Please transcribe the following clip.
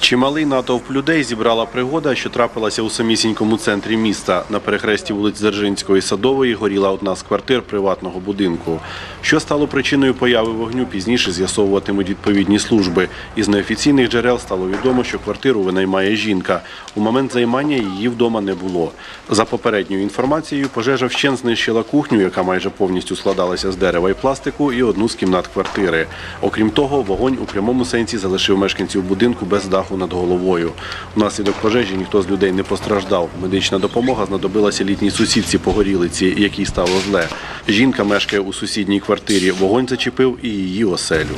Чималий натовп людей зібрала пригода, що трапилася у самісінькому центрі міста. На перехресті вулиць Дзержинського і Садової горіла одна з квартир приватного будинку. Що стало причиною появи вогню, пізніше з'ясовуватимуть відповідні служби. Із неофіційних джерел стало відомо, що квартиру винаймає жінка. У момент займання її вдома не було. За попередньою інформацією, пожежа вщен знищила кухню, яка майже повністю складалася з дерева і пластику, і одну з кімнат квартири. Окрім того, вогонь у прямому сенсі залишив мешканців будинку без даху даху над головою. Внаслідок пожежі ніхто з людей не постраждав. Медична допомога знадобилася літній сусідці погорілиці, якій стало зле. Жінка мешкає у сусідній квартирі. Вогонь зачепив і її оселю.